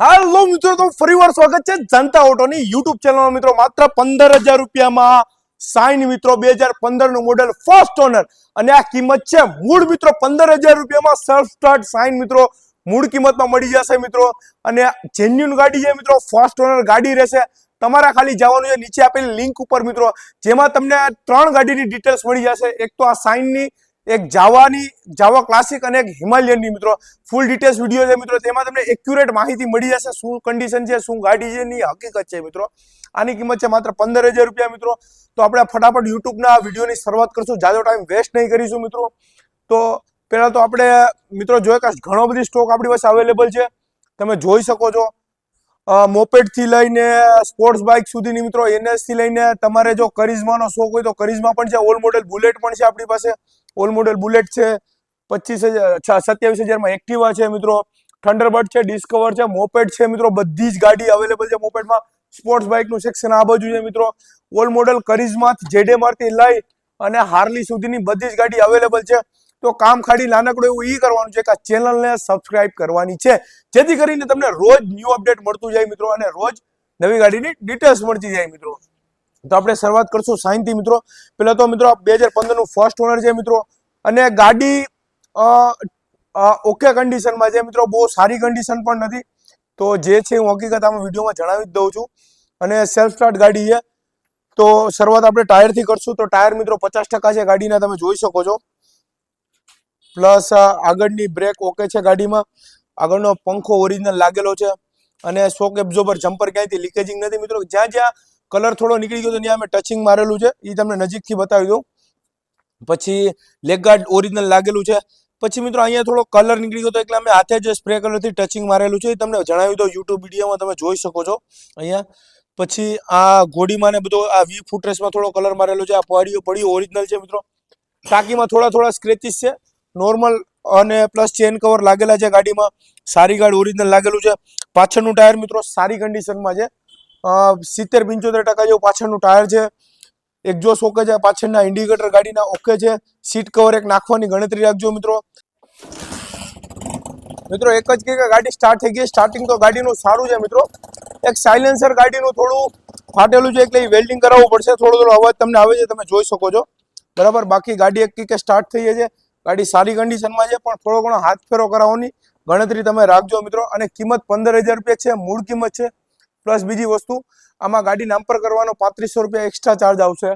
હાલો મિત્રો, તો ફરીવાર સ્વાગત છે જનતા ઓટોની યુટ્યુબ ચેનલમાં. મિત્રો, માત્ર પંદર હજાર રૂપિયામાં સાઈન મિત્રો, બે હજાર પંદરનું મોડેલ ફર્સ્ટ ઓનર અને આ કિંમત છે મૂળ મિત્રો પંદર હજાર રૂપિયામાં સેલ્ફ સ્ટાર્ટ સાઈન મિત્રો. મૂળ કિંમતમાં મળી જશે મિત્રો. અને જેન્યુન ગાડી છે મિત્રો ફર્સ્ટ ઓનર ગાડી રહેશે. તમારા ખાલી જવાનું છે, નીચે આપેલી લિંક ઉપર મિત્રો. જેમાં તમને ત્રણ ગાડીની ડિટેલ્સ મળી જશે. એક તો આ સાઈનની એક જાવાની, જાવા ક્લાસિક અને એક હિમાલયનની મિત્રો. ફૂલ ડિટેલ્સ વીડિયો છે મિત્રો. તેમાં તમને એક્યુરેટ માહિતી મળી જશે. શું કન્ડિશન છે, શું ગાડી છે, એની હકીકત છે મિત્રો. આની કિંમત છે માત્ર પંદર હજાર રૂપિયા મિત્રો. તો આપણે ફટાફટ યુટ્યુબના વિડીયોની શરૂઆત કરશું. જાજો ટાઈમ વેસ્ટ નહીં કરીશું મિત્રો. તો પહેલાં તો આપણે, મિત્રો જોઈએ કે ઘણો બધી સ્ટોક આપણી પાસે અવેલેબલ છે. તમે જોઈ શકો છો. મોપેડથી લઈને સ્પોર્ટ્સ બાઇક સુધીની મિત્રો એનએસથી લઈને તમારે જો કરિઝમાનો શોખ હોય તો કરિઝમા પણ છે. ઓલ મોડેલ બુલેટ પણ છે આપણી પાસે. ઓલ મોડેલ બુલેટ છે, પચીસ હજાર સત્યાવીસ હજારમાં એક્ટિવા છે મિત્રો થંડરબર્ડ છે ડિસ્કવર છે મોપેડ છે મિત્રો, બધી જ ગાડી અવેલેબલ છે મોપેડમાં સ્પોર્ટ્સ બાઇકનું સેક્શન આ બાજુ છે મિત્રો. ઓલ મોડેલ કરિઝમા જેડેમારથી લઈ અને હાર્લી સુધીની બધી જ ગાડી અવેલેબલ છે. તો કામ ખાડી નાનકડું એવું ઈ કરવાનું છે કે આ ચેનલને સબસ્ક્રાઇબ કરવાની છે. જેથી કરીને તમને રોજ ન્યૂ અપડેટ મળતું જાય મિત્રો અને રોજ નવી ગાડીની ડિટેલ્સ મળતી જાય મિત્રો. તો આપણે શરૂઆત કરશું સાઈનથી મિત્રો. પહેલા તો મિત્રો બે હજાર પંદરનું ફર્સ્ટ ઓનર છે મિત્રો. અને ગાડી ઓકે કન્ડિશનમાં છે મિત્રો. બહુ સારી કન્ડિશન પણ નથી. તો જે છે હું હકીકત આમાં વિડીયોમાં જણાવી જ દઉં છું. અને સેલ્ફ સ્ટાર્ટ ગાડી છે. તો શરૂઆત આપણે ટાયરથી કરશું. તો ટાયર મિત્રો પચાસ ટકા છે ગાડીના, તમે જોઈ શકો છો. પ્લસ આગળની બ્રેક ઓકે છે ગાડીમાં. આગળનો પંખો ઓરિજિનલ લાગેલો છે. અને શોક એબ્ઝોબર જમ્પર ક્યાંયથી લીકેજિંગ નથી મિત્રો. જ્યાં જ્યાં કલર થોડો નીકળી ગયો તો ત્યાં મેં ટચિંગ મારેલું છે. એ તમને નજીકથી બતાવી દઉં. પછી લેગ ગાર્ડ ઓરિજિનલ લાગેલું છે. પછી મિત્રો અહીંયા થોડો કલર નીકળી ગયો તો એટલે અમે હાથે જ સ્પ્રે કલરથી ટચિંગ મારેલું છે. એ તમને જણાવી દો યુટ્યુબ વિડીયોમાં તમે જોઈ શકો છો. અહીંયા પછી આ ઘોડીમાં ને બધો આ વી ફૂટરેસમાં થોડો કલર મારેલો છે. આ પડીઓ પડીઓ ઓરિજિનલ છે મિત્રો. ટાંકીમાં થોડા થોડા સ્ક્રેચીસ છે. નોર્મલ અને પ્લસ ચેન કવર લાગેલા છે ગાડીમાં. સારી ગાડી ઓરિજિનલ લાગેલું છે. પાછળનું ટાયર મિત્રો સારી કન્ડિશનમાં છે. સિત્તેર પંચોતેર ટકા જેવું પાછળનું ટાયર છે. એક્ઝોસ ઓકે છે, પાછળના ઇન્ડિકેટર ગાડીના ઓકે છે. સીટ કવર એક નાખવાની ગણતરી રાખજો મિત્રો. મિત્રો, એક જ કે ગાડી સ્ટાર્ટ થઈ ગઈ. સ્ટાર્ટિંગ તો ગાડીનું સારું છે મિત્રો. એક સાયલેન્સર ગાડીનું થોડું ફાટેલું છે, એટલે વેલ્ડિંગ કરાવવું પડશે. થોડો થોડો અવાજ તમને આવે છે, તમે જોઈ શકો છો. બરાબર? બાકી ગાડી એક કે સ્ટાર્ટ થઈ છે. ગાડી સારી કન્ડિશનમાં છે, પણ થોડો ઘણો હાથ ફેરો કરાવવાની ગણતરી તમે રાખજો મિત્રો. અને કિંમત પંદર હજાર રૂપિયા છે. મૂળ કિંમત છે. પ્લસ બીજી વસ્તુ, આમાં ગાડી નામ પર કરવાનો પાંત્રીસો રૂપિયા એક્સ્ટ્રા ચાર્જ આવશે.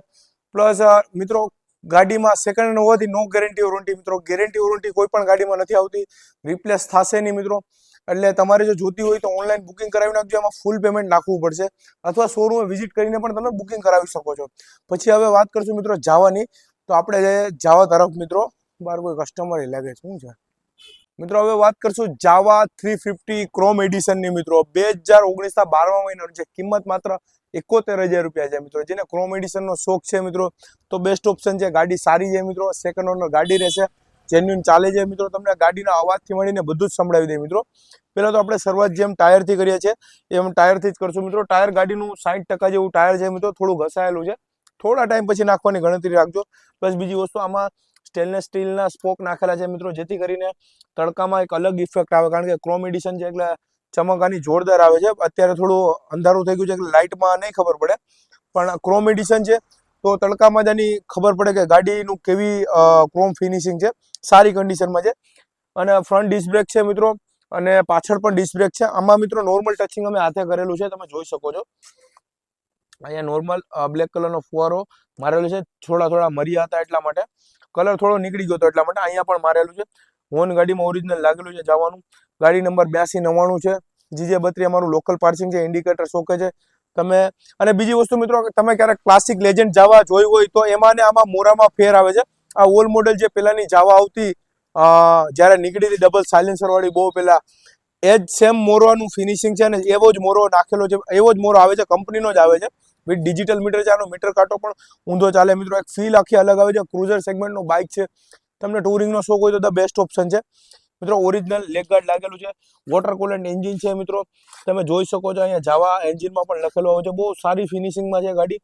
પ્લસ મિત્રો, ગાડીમાં સેકન્ડ હેન્ડ હોવાથી નો ગેરંટી વોરંટી મિત્રો. ગેરંટી વોરંટી કોઈ પણ ગાડીમાં નથી આવતી. રિપ્લેસ થશે નહીં, મિત્રો. એટલે તમારે જો જોતી હોય તો ઓનલાઈન બુકિંગ કરાવી નાખજો. એમાં ફૂલ પેમેન્ટ નાખવું પડશે. અથવા શોરૂમે વિઝિટ કરીને પણ તમે બુકિંગ કરાવી શકો છો. પછી હવે વાત કરશું, મિત્રો, જાવાની. તો આપણે જાવા તરફ, મિત્રો. બાર કોઈ કસ્ટમર લાગે છે. શું છે? મિત્રો, હવે વાત કરશું જાવા થ્રી ફિફ્ટી ક્રોમ એડિશનની મિત્રો. બે હજાર ઓગણીસના બારમા મહિનાની જે કિંમત માત્ર એકોતેર હજાર રૂપિયા છે મિત્રો. જેને ક્રોમ એડિશનનો શોખ છે મિત્રો, તો બેસ્ટ ઓપ્શન છે, ગાડી સારી છે મિત્રો. સેકન્ડ ઓનર ગાડી રહેશે જેન્યુન ચાલે છે મિત્રો. તમને ગાડીના અવાજથી મળીને બધું જ સંભળાવી દે મિત્રો. પહેલાં તો આપણે શરૂઆત જેમ ટાયરથી કરીએ છીએ, એમ ટાયરથી જ કરશું મિત્રો. ટાયર ગાડીનું સાઠ ટકા જેવું ટાયર છે મિત્રો. થોડું ઘસાયેલું છે. થોડા ટાઈમ પછી નાખવાની ગણતરી રાખજો. પ્લસ બીજી વસ્તુ, આમાં સ્ટેનલેસ સ્ટીલના સ્પોક નાખેલા છે મિત્રો, જેથી કરીને તડકામાં એક અલગ ઇફેક્ટ આવે. કારણ કે ક્રોમ એડિશન છે એટલે ચમકાની જોરદાર આવે છે. અત્યારે થોડું અંધારું થઈ ગયું છે એટલે લાઇટમાં નહીં ખબર પડે. પણ ક્રોમ એડિશન છે, તો તડકામાં જ એની ખબર પડે કે ગાડીનું કેવી ક્રોમ ફિનિશિંગ છે. સારી કન્ડિશનમાં છે. અને ફ્રન્ટ ડિસ્ક બ્રેક છે મિત્રો, અને પાછળ પણ ડિસ્ક બ્રેક છે. આમાં મિત્રો નોર્મલ ટચિંગ અમે હાથે કરેલું છે, તમે જોઈ શકો છો. અહીંયા નોર્મલ બ્લેક કલરનો ફુવારો મારેલો છે. થોડા થોડા મર્યા હતા એટલા માટે. કલર થોડો નીકળી ગયો હતો એટલા માટે અહીંયા પણ મારેલું છે. હોન ગાડીમાં ઓરિજિનલ લાગેલું છે જવાનું. ગાડી નંબર બ્યાસી નવ્વાણું છે. જીજે બત્રી અમારું લોકલ પાર્સિંગ છે ઇન્ડિકેટર શોકે છે. તમે, અને બીજી વસ્તુ મિત્રો, તમે ક્યારેક ક્લાસિક લેજન્ડ જાવા જોઈ હોય તો એમાં ને આમાં મોરામાં ફેર આવે છે. આ ઓલ મોડેલ જે પેલાની જાવા આવતી જ્યારે નીકળી હતી ડબલ સાયલેન્સર વાળી બહુ પેલા, એ જ સેમ મોરવાનું ફિનિશિંગ છે અને એવો જ મોરો નાખેલો છે. એવો જ મોરો આવે છે, કંપનીનો જ આવે છે. વિથ ડિજિટલ મીટર છે, આનો મીટર કાંટો પણ ઊંધો ચાલે. મિત્રો, એક ફીલ આખી અલગ આવે છે. ક્રુઝર સેગમેન્ટનું બાઇક છે. તમને ટુરિંગનો શોખ હોય તો ધ બેસ્ટ ઓપ્શન છે. મિત્રો ઓરિજિનલ લેગ ગાર્ડ લાગેલું છે. વોટર કુલન્ટ એન્જિન છે, મિત્રો. તમે જોઈ શકો છો, અહીંયા જાવા એન્જિનમાં પણ લખેલું આવે છે. બહુ સારી ફિનિશિંગમાં છે ગાડી.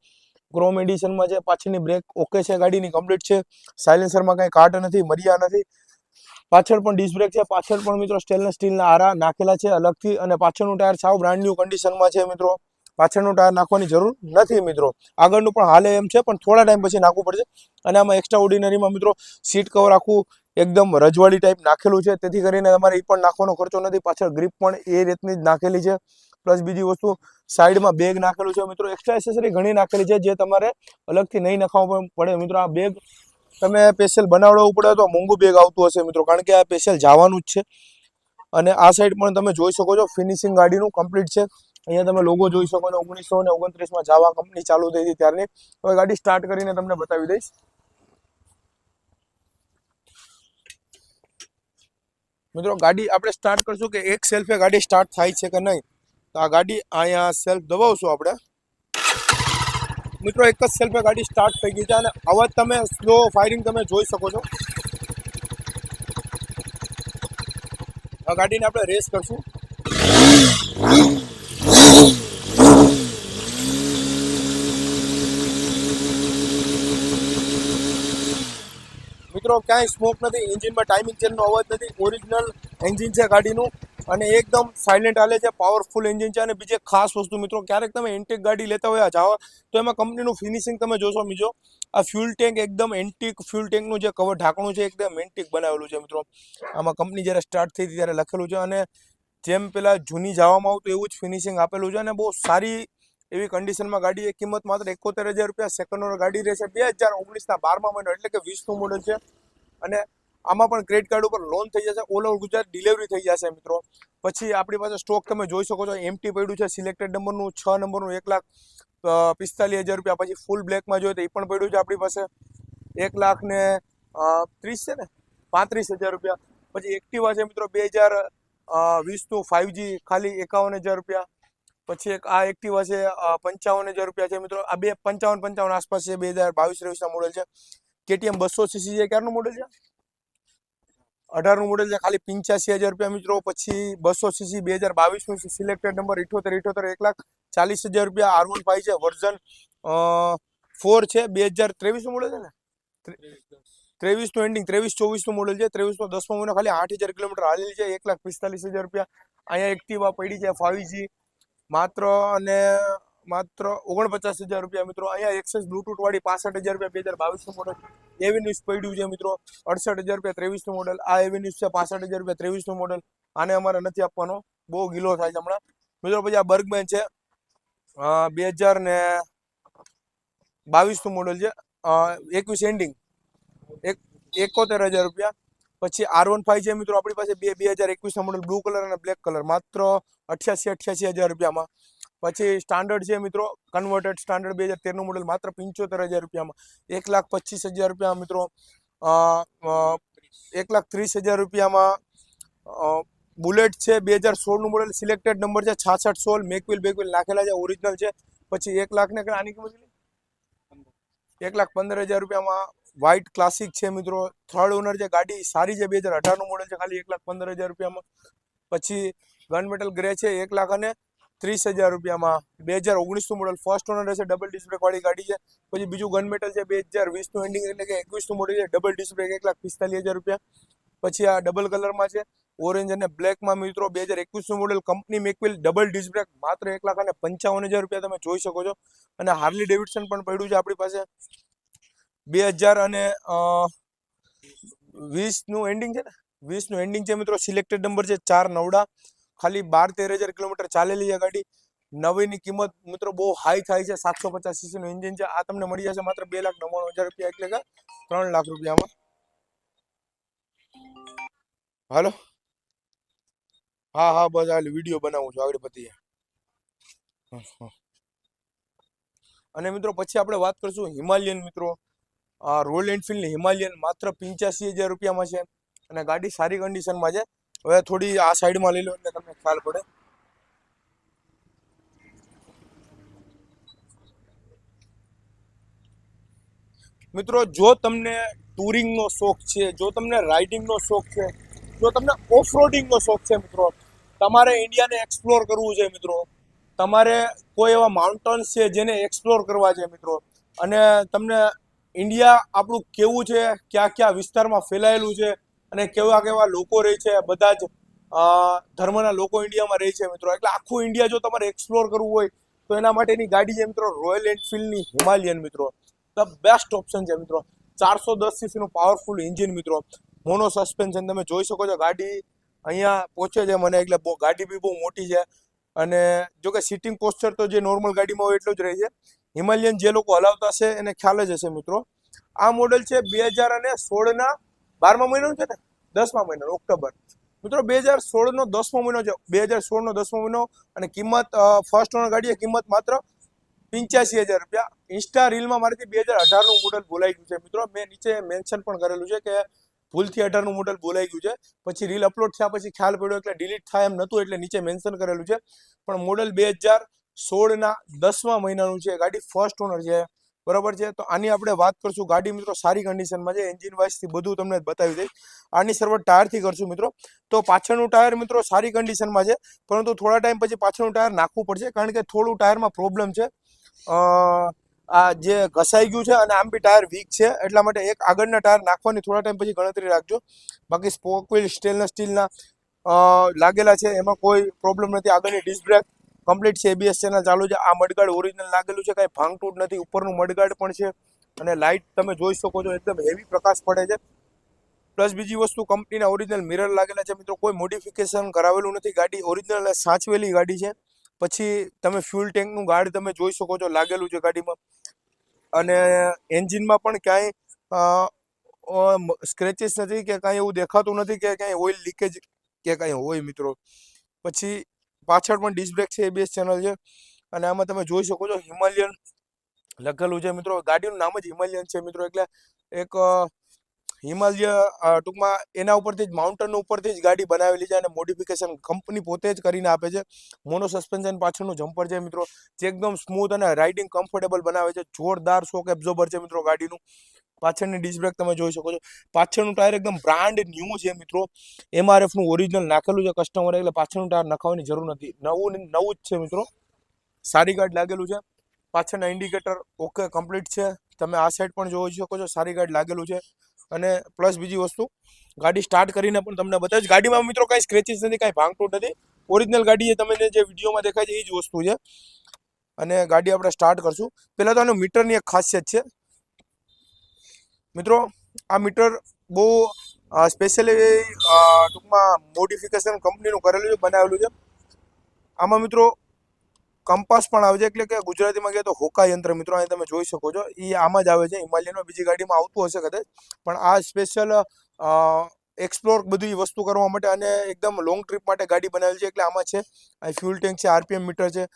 ક્રોમ એડિશનમાં છે. પાછળની બ્રેક ઓકે છે ગાડીની કમ્પ્લીટ છે. સાયલેન્સરમાં કાંઈ કાટ નથી, મર્યા નથી. પાછળ પણ ડિસ્ક બ્રેક છે. પાછળ પણ, મિત્રો સ્ટેનલેસ સ્ટીલના આરા નાખેલા છે, અલગથી. અને પાછળનું ટાયર સાવ બ્રાન્ડ ન્યુ કન્ડિશનમાં છે, મિત્રો. પાછળનું ટાયર નાખવાની જરૂર નથી મિત્રો. આગળનું પણ હાલે એમ છે, પણ થોડા ટાઈમ પછી નાખવું પડશે. અને આમાં એક્સ્ટ્રા ઓર્ડિનરીમાં મિત્રો સીટ કવર આખું એકદમ રજવાડી ટાઈપ નાખેલું છે. તેથી કરીને તમારે એ પણ નાખવાનો ખર્ચો નથી. પાછળ ગ્રીપ પણ એ રીતની જ નાખેલી છે. પ્લસ બીજી વસ્તુ સાઈડમાં બેગ નાખેલું છે મિત્રો. એક્સ્ટ્રા એસેસરી ઘણી નાખેલી છે જે તમારે અલગથી નહીં નાખવા પડે. મિત્રો, આ બેગ તમે સ્પેશિયલ બનાવડાવવું પડે તો મોંઘું બેગ આવતું હશે મિત્રો. કારણ કે આ સ્પેશિયલ જવાનું જ છે. અને આ સાઈડ પણ તમે જોઈ શકો છો ફિનિશિંગ ગાડીનું કમ્પ્લીટ છે. અહીંયા તમે લોગો જોઈ શકો ને ઓગણીસો ને ઓગણત્રીસમાં જાવા કંપની ચાલુ થઈ હતી ત્યારની. હવે ગાડી સ્ટાર્ટ કરીને તમને બતાવી દઈશ. મિત્રો, ગાડી આપણે સ્ટાર્ટ કરશું કે એક સેલ્ફે ગાડી સ્ટાર્ટ થાય છે કે નહીં? તો આ ગાડી અહીંયા સેલ્ફ દબાવશું આપણે. મિત્રો, એક જ સેલ્ફે ગાડી સ્ટાર્ટ થઈ ગઈ છે અને અવાજ તમે સ્લો ફાયરિંગ તમે જોઈ શકો છો. આ ગાડીને આપણે રેસ કરશું. મિત્રો, ક્યાંય સ્મોક નથી એન્જિનમાં ટાઈમિંગ ચેનનો અવાજ નથી ઓરિજિનલ એન્જિન છે ગાડીનું. અને એકદમ સાયલેન્ટ હાલે છે પાવરફુલ એન્જિન છે. અને બીજી ખાસ વસ્તુ મિત્રો, ક્યારેક તમે એન્ટિક ગાડી લેતા હોય જાઓ તો એમાં કંપનીનું ફિનિશિંગ તમે જોશો બીજો આ ફ્યુલ ટેન્ક એકદમ એન્ટિક ફ્યુલ ટેન્કનું જે કવર ઢાંકણું છે, એકદમ એન્ટિક બનાવેલું છે મિત્રો. આમાં કંપની જ્યારે સ્ટાર્ટ થઈ ત્યારે લખેલું છે. અને જેમ પેલા જૂની જવામાં આવતું, એવું જ ફિનિશિંગ આપેલું છે. અને બહુ સારી એવી કન્ડિશનમાં ગાડી એ કિંમત માત્ર એકોતેર હજાર રૂપિયા સેકન્ડ ઓનર ગાડી રહેશે. બે હજાર ઓગણીસના બારમા મહિનો એટલે કે વીસનું મોડલ છે. અને આમાં પણ ક્રેડિટ કાર્ડ ઉપર લોન થઈ જશે. ઓલ ઓવર ગુજરાત ડિલિવરી થઈ જશે મિત્રો. પછી આપણી પાસે સ્ટોક તમે જોઈ શકો છો. એમટી પડ્યું છે. સિલેક્ટેડ નંબરનું છ નંબરનું એક લાખ પિસ્તાલીસ હજાર રૂપિયા. પછી ફૂલ બ્લેકમાં જોઈએ તો એ પણ પડ્યું છે આપણી પાસે. એક લાખ ને ત્રીસ છે ને? પાંત્રીસ હજાર રૂપિયા. પછી એક્ટિવા છે મિત્રો બે હજાર વીસનું ફાઇવજી ખાલી એકાવન હજાર રૂપિયા. પછી એક આ એક્ટિવા છે પંચાવન હજાર રૂપિયા છે મિત્રો. આ બે પંચાવન પંચાવન આસપાસ છે, બે હજાર બાવીસ ત્રેવીસના મોડલ છે. કેટીએમ બસો સીસી છે, ક્યારનું મોડલ છે? અઢારનું મોડલ છે, ખાલી પંચ્યાસી હજાર રૂપિયા મિત્રો. પછી બસો સીસી, બે હજાર બાવીસનું સિલેક્ટેડ નંબર ઇઠોતેર ઇઠોતેર, એક લાખ ચાલીસ હજાર રૂપિયા આર વન ફાઈવ છે વર્ઝન ફોર છે. બે હજાર ત્રેવીસનું મોડલ છે ને? ત્રેવીસનું એન્ડિંગ ત્રેવીસ ચોવીસનું મોડલ છે. ત્રેવીસનો દસમો મહિનો, ખાલી આઠ હજાર કિલોમીટર હાલેલી છે, એક લાખ પિસ્તાલીસ હજાર રૂપિયા. અહીંયા એક્ટિવા પડી છે, ફાઈવ માત્ર અને માત્ર ઓગણપચાસ હજાર રૂપિયા મિત્રો. અહીંયા એક્સેસ બ્લુટૂથ વાળી પાસઠ હજાર રૂપિયા, બે હજાર બાવીસનું મોડલ એવી પડ્યું છે મિત્રો. અડસઠ હજાર રૂપિયા, ત્રેવીસનું મોડલ આ એવી ન્યૂઝ છે, પાસઠ હજાર રૂપિયા, ત્રેવીસનું મોડલ આને અમારે નથી આપવાનો. બહુ ગીલો થાય છે હમણાં. મિત્રો, પછી આ બર્ગમેન છે. બે હજાર ને બાવીસનું મોડલ છે. એકવીસ એન્ડિંગ એક, એકોતેર હજાર રૂપિયા. પછી આર વન ફાઈવ છે મિત્રો આપણી પાસે બે બે હજાર એકવીસના મોડલ બ્લુ કલર અને બ્લેક કલર માત્ર અઠ્યાસી અઠ્યાસી હજાર રૂપિયામાં. પછી સ્ટાન્ડર્ડ છે મિત્રો કન્વર્ટેડ સ્ટાન્ડર્ડ બે હજાર તેરનું મોડલ માત્ર પંચોતેર હજાર રૂપિયામાં. એક લાખ પચીસ હજાર રૂપિયા મિત્રો એક લાખ ત્રીસ હજાર રૂપિયામાં બુલેટ છે બે હજાર સોળનું મોડલ સિલેક્ટેડ નંબર છે છાસઠ સોળ મેકવિલ બેકવિલ નાખેલા છે ઓરિજિનલ છે. પછી એક લાખને આની કિંમત? એક લાખ પંદર હજાર રૂપિયામાં વ્હાઇટ ક્લાસિક છે મિત્રો. થર્ડ ઓનર છે ગાડી, સારી છે બે હજાર અઢારનું મોડલ છે. ખાલી એક લાખ પંદર હજાર રૂપિયામાં. પછી ગન મેટલ ગ્રે છે, એક લાખ અને ત્રીસ હજાર રૂપિયામાં. બે હજાર ઓગણીસનું મોડલ ફર્સ્ટ ઓનર રહેશે ડબલ ડિસ્પ્લે વાળી ગાડી છે. પછી બીજું ગન મેટલ છે, બે હજાર વીસનું એન્ડિંગ એટલે કે એકવીસનું મોડલ છે ડબલ ડિસ્પ્લે એક લાખ પિસ્તાલીસ હજાર રૂપિયા. પછી આ ડબલ કલરમાં છે ઓરેન્જ અને બ્લેકમાં મિત્રો, બે હજાર એકવીસનું મોડલ કંપની મેકવિલ ડબલ ડિસ્ક માત્ર એક લાખ અને પંચાવન હજાર રૂપિયા તમે જોઈ શકો છો. અને હાર્લી ડેવિડસન પણ પડ્યું છે આપણી પાસે. બે હજાર અને વીસનું એન્ડિંગ છે ને? વીસનું એન્ડિંગ છે મિત્રો. સિલેક્ટેડ નંબર છે ચાર નવડા. ખાલી બાર તેર હજાર કિલોમીટર ચાલેલી છે ગાડી. નવીની કિંમત મિત્રો બહુ હાઈ થાય છે. સાતસો પચાસ સીસીનું એન્જિન છે. આ તમને મળી જશે માત્ર બે લાખ નવ્વાણું હજાર રૂપિયા એટલે કે ત્રણ લાખ રૂપિયામાં. હાલો? હા હા, બસ હાલ વીડિયો બનાવું છું આગળ પતી. અને મિત્રો પછી આપણે વાત કરશું હિમાલયન મિત્રો. રોયલ એનફિલ્ડની હિમાલયન માત્ર પંચ્યાસી હજાર રૂપિયામાં છે અને ગાડી સારી કન્ડિશનમાં છે. હવે થોડી આ સાઈડમાં લઈ લો એટલે તમને ખ્યાલ પડે. મિત્રો, જો તમને ટુરિંગનો શોખ છે, જો તમને રાઇડિંગનો શોખ છે, જો તમને ઓફ રોડિંગનો શોખ છે મિત્રો, તમારે ઇન્ડિયાને એક્સપ્લોર કરવું છે મિત્રો. તમારે કોઈ એવા માઉન્ટન્સ છે જેને એક્સપ્લોર કરવા છે મિત્રો. અને તમને ઇન્ડિયા આપણું કેવું છે, કયા કયા વિસ્તારમાં ફેલાયેલું છે અને કેવા કેવા લોકો રહે છે, બધા જ ધર્મના લોકો ઇન્ડિયામાં રહે છે મિત્રો. એટલે આખું ઇન્ડિયા જો તમારે એક્સપ્લોર કરવું હોય, તો એના માટેની ગાડી છે મિત્રો રોયલ એન્ફિલ્ડની હિમાલયન મિત્રો. ધ બેસ્ટ ઓપ્શન છે મિત્રો. ચારસો દસ સીસીનું પાવરફુલ એન્જિન મિત્રો. મોનો સસ્પેન્શન તમે જોઈ શકો છો ગાડી અહીંયા પહોંચે છે મને, એટલે ગાડી બી બહુ મોટી છે. અને જો કે સિટિંગ પોસ્ચર તો જે નોર્મલ ગાડીમાં હોય એટલું જ રહે છે. હિમાલયન જે લોકો હલાવતા છે, એને ખ્યાલ જ હશે મિત્રો. આ મોડેલ છે બે હજાર અને સોળના બારમા મહિનાનું છે ને? દસમા મહિનાનો, ઓક્ટોબર. મિત્રો, બે હજાર સોળનો દસમો મહિનો છે. બે હજાર સોળનો દસમો મહિનો અને કિંમત ફર્સ્ટ ઓનર ગાડીએ કિંમત માત્ર પિંચ્યાસી હજાર રૂપિયા. ઇન્સ્ટા રીલમાં મારાથી બે હજાર અઢારનું મોડલ બોલાઈ ગયું છે. મિત્રો, મેં નીચે મેન્શન પણ કરેલું છે કે ભૂલથી અઢારનું મોડલ બોલાઈ ગયું છે. પછી રીલ અપલોડ થયા પછી ખ્યાલ પડ્યો એટલે ડિલીટ થાય એમ નહોતું એટલે નીચે મેન્શન કરેલું છે. પણ મોડલ બે હજાર સોળના દસમા મહિનાનું છે ગાડી ફર્સ્ટ ઓનર છે, બરાબર છે? તો આની આપણે વાત કરશું. ગાડી મિત્રો સારી કન્ડિશનમાં છે. એન્જિન વાઇઝથી બધું તમને બતાવી દઈશ. આની શરૂઆત ટાયરથી કરશું મિત્રો. તો પાછળનું ટાયર મિત્રો સારી કન્ડિશનમાં છે. પરંતુ થોડા ટાઈમ પછી પાછળનું ટાયર નાખવું પડશે. કારણ કે થોડું ટાયરમાં પ્રોબ્લેમ છે. આ જે ઘસાઈ ગયું છે અને આમ બી ટાયર વીક છે. એટલા માટે એક આગળના ટાયર નાખવાની થોડા ટાઈમ પછી ગણતરી રાખજો. બાકી સ્પોક વ્હીલ સ્ટેનલેસ સ્ટીલના લાગેલા છે. એમાં કોઈ પ્રોબ્લેમ નથી. આગળની ડિસ્ક બ્રેક કમ્પ્લીટ છે એબીએસ ચેનલ ચાલુ છે. આ મડગાર્ડ ઓરિજિનલ લાગેલું છે, કાંઈ ભાંગતૂટ નથી. ઉપરનું મડગાર્ડ પણ છે. અને લાઇટ તમે જોઈ શકો છો, એકદમ હેવી પ્રકાશ પડે છે. પ્લસ બીજી વસ્તુ કંપનીના ઓરિજિનલ મિરર લાગેલા છે. મિત્રો, કોઈ મોડિફિકેશન કરાવેલું નથી. ગાડી ઓરિજિનલ સાચવેલી ગાડી છે. પછી તમે ફ્યુલ ટેન્કનું ગાર્ડ તમે જોઈ શકો છો, લાગેલું છે ગાડીમાં. અને એન્જિનમાં પણ ક્યાંય સ્ક્રેચીસ નથી કે કાંઈ એવું દેખાતું નથી કે કાંઈ ઓઇલ લીકેજ કે કાંઈ હોય, મિત્રો. પછી પાછળ પણ ડિસ્ક છે એબીએસ ચેનલ છે. અને આમાં તમે જોઈ શકો છો હિમાલયન લખેલું છે, મિત્રો. ગાડીનું નામ જ હિમાલયન છે, મિત્રો. એટલે એક હિમાલય ટૂંકમાં એના ઉપરથી જ માઉન્ટેન ઉપરથી જ ગાડી બનાવેલી છે અને મોડિફિકેશન કંપની પોતે જ કરીને આપે છે. મોનો સસ્પેન્શન પાછળનું જમ્પર છે, મિત્રો. જે એકદમ સ્મૂથ અને રાઇડિંગ કમ્ફર્ટેબલ બનાવે છે. જોરદાર શોક એબ્ઝોર્બર છે, મિત્રો, ગાડીનું. પાછળની ડિસ્ક બ્રેક તમે જોઈ શકો છો. પાછળનું ટાયર એકદમ બ્રાન્ડ ન્યૂ છે મિત્રો. એમઆરએફનું ઓરિજિનલ નાખેલું છે કસ્ટમર એટલે પાછળનું ટાયર નખાવવાની જરૂર નથી. નવું નવું જ છે મિત્રો. સારી ગાર્ડ લાગેલું છે. પાછળના ઇન્ડિકેટર ઓકે કમ્પ્લીટ છે. તમે આ સાઈડ પણ જોઈ શકો છો. સારી ગાર્ડ લાગેલું છે. અને પ્લસ બીજી વસ્તુ, ગાડી સ્ટાર્ટ કરીને પણ તમને બતાવીશ. ગાડીમાં મિત્રો કાંઈ સ્ક્રેચિસ નથી, કાંઈ ભાંગતૂટ નથી. ઓરિજિનલ ગાડી છે તમને જે વિડીયોમાં દેખાય છે, એ જ વસ્તુ છે. અને ગાડી આપણે સ્ટાર્ટ કરશું. પહેલાં તો આનું મીટરની એક ખાસિયત છે. મિત્રો, આ મીટર બહુ સ્પેશિયલી ટૂંકમાં મોડિફિકેશન કંપનીનું કરેલું છે, બનાવેલું છે. આમાં મિત્રો, કંપાસ પણ આવે છે, એટલે કે ગુજરાતીમાં કહે તો હોકા યંત્ર મિત્રો, અહીં તમે જોઈ શકો છો. એ આમાં જ આવે છે, હિમાલયનમાં બીજી ગાડીમાં આવતું હશે કદાચ. પણ આ સ્પેશિયલ એક્સપ્લોર બધી વસ્તુ કરવા માટે અને એકદમ લોંગ ટ્રીપ માટે ગાડી બનાવેલી છે, એટલે આમાં છે. આ ફ્યુલ ટેન્ક છે આરપીએમ મીટર છે.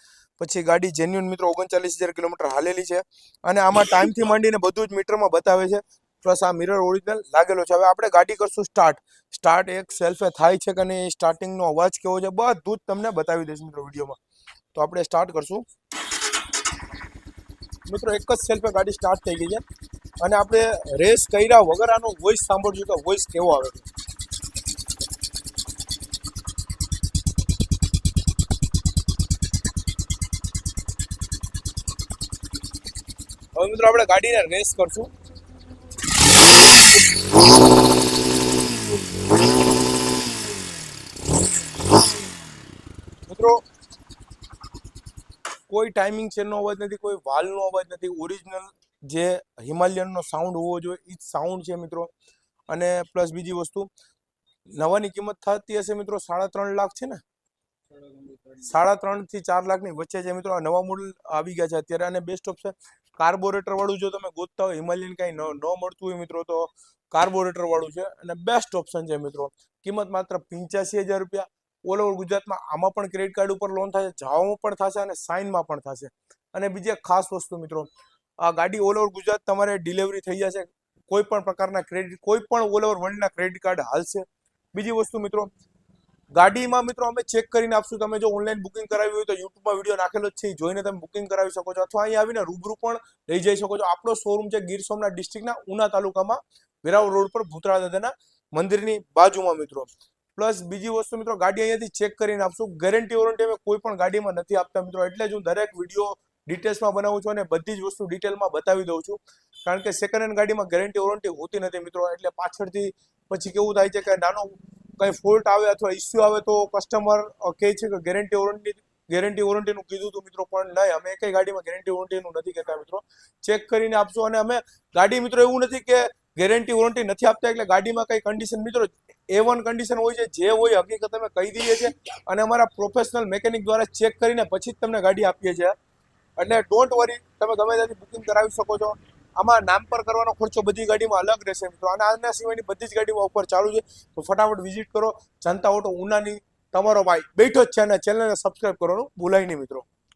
પછી ગાડી જેન્યુન મિત્રો ઓગણચાલીસ હજાર કિલોમીટર હાલેલી છે. અને આમાં ટાઈમથી માંડીને બધું જ મીટરમાં બતાવે છે. પ્લસ આ મિરર ઓરિજિનલ લાગેલો છે. હવે આપણે ગાડી કરશું સ્ટાર્ટ સ્ટાર્ટ એક સેલ્ફે થાય છે કે નહીં સ્ટાર્ટિંગનો અવાજ કેવો છે, બધું જ તમને બતાવી દઈશ મિત્રો વિડીયોમાં તો આપણે સ્ટાર્ટ કરશું. મિત્રો એક જ સેલ્ફે ગાડી સ્ટાર્ટ થઈ ગઈ છે. અને આપણે રેસ કર્યા વગર આનો વોઇસ સાંભળશું કે વોઇસ કેવો આવે છે. હવે મિત્રો આપણે ગાડીને રેસ કરશું. મિત્રો, કોઈ ટાઈમિંગ ચેનનો અવાજ નથી, કોઈ વાલનો અવાજ નથી ઓરિજિનલ જે હિમાલયનનો સાઉન્ડ હોવો જોઈએ એ જ સાઉન્ડ છે મિત્રો. અને પ્લસ બીજી વસ્તુ, નવાની કિંમત થતી હશે મિત્રો સાડા ત્રણ લાખ છે ને? સાડા ત્રણથી ચાર લાખની વચ્ચે છે મિત્રો આ નવા મોડલ આવી ગયા છે અત્યારે અને બેસ્ટ ઓપ્શન કાર્બોરેટર વાળું જો તમે ગોતતા હોય, હિમાલયન કાંઈ ન મળતું હોય મિત્રો, તો કાર્બોરેટર વાળું છે અને બેસ્ટ ઓપ્શન છે મિત્રો. કિંમત માત્ર પંચ્યાસી હજાર રૂપિયા. ઓલ ઓવર ગુજરાતમાં આમાં પણ ક્રેડિટ કાર્ડ ઉપર લોન થશે, જાવામાં પણ થશે અને સાઇનમાં પણ થશે. અને બીજી એક ખાસ વસ્તુ મિત્રો, આ ગાડી ઓલ ઓવર ગુજરાત તમારે ડિલિવરી થઈ જશે. કોઈ પણ પ્રકારના ક્રેડિટ કોઈ પણ ઓલ ઓવર વર્લ્ડના ક્રેડિટ કાર્ડ હાલશે. બીજી વસ્તુ મિત્રો ગાડીમાં મિત્રો અમે ચેક કરીને આપશું. તમે જો ઓનલાઈન બુકિંગ કરાવી હોય તો યુટ્યુબમાં વીડિયો નાખેલો જ છે. જોઈને તમે બુકિંગ કરાવી શકો છો. અથવા અહીં આવીને રૂબરૂ પણ લઈ જઈ શકો છો. આપણો શોરૂમ છે ગીર સોમનાથ ડિસ્ટ્રિક્ટના ઉના તાલુકામાં વેરાવળ રોડ પર ભૂતરા દાદાના મંદિરની બાજુમાં મિત્રો. પ્લસ બીજી વસ્તુ મિત્રો, ગાડી અહીંયાથી ચેક કરીને આપશું. ગેરંટી વોરંટી અમે કોઈ પણ ગાડીમાં નથી આપતા મિત્રો. એટલે જ હું દરેક વીડિયો ડિટેલ્સમાં બનાવું છું અને બધી જ વસ્તુ ડિટેલમાં બતાવી દઉં છું. કારણ કે સેકન્ડ હેન્ડ ગાડીમાં ગેરંટી વોરંટી હોતી નથી મિત્રો. એટલે પાછળથી પછી કેવું થાય છે કે નાનો કંઈ ફોલ્ટ આવે અથવા ઇસ્યુ આવે તો કસ્ટમર કહે છે કે ગેરંટી વોરંટી ગેરંટી વોરંટીનું કીધું હતું મિત્રો, પણ નહીં, અમે એકઈ ગાડીમાં ગેરંટી વોરંટીનું નથી કહેતા મિત્રો. ચેક કરીને આપશો અને અમે ગાડી મિત્રો એવું નથી કે ગેરંટી વોરંટી નથી આપતા, એટલે ગાડીમાં કઈ કન્ડિશન મિત્રો એ વન કન્ડિશન હોય છે, જે હોય હકીકત અમે કહી દઈએ છીએ અને અમારા પ્રોફેશનલ મેકેનિક દ્વારા ચેક કરીને પછી જ તમને ગાડી આપીએ છીએ. એટલે ડોન્ટ વરી તમે ગમે ત્યાંથી બુકિંગ કરાવી શકો છો. આમાં નામ પર કરવાનો ખર્ચો બધી ગાડીમાં અલગ રહેશે મિત્રો. અને આના સિવાયની બધી જ ગાડીમાં ઓફર ચાલુ છે. તો ફટાફટ વિઝિટ કરો. જનતા ઓટો ઉનાની તમારો ભાઈ બેઠો જ છે અને ચેનલને સબસ્ક્રાઈબ કરવાનું ભૂલાય નહીં મિત્રો.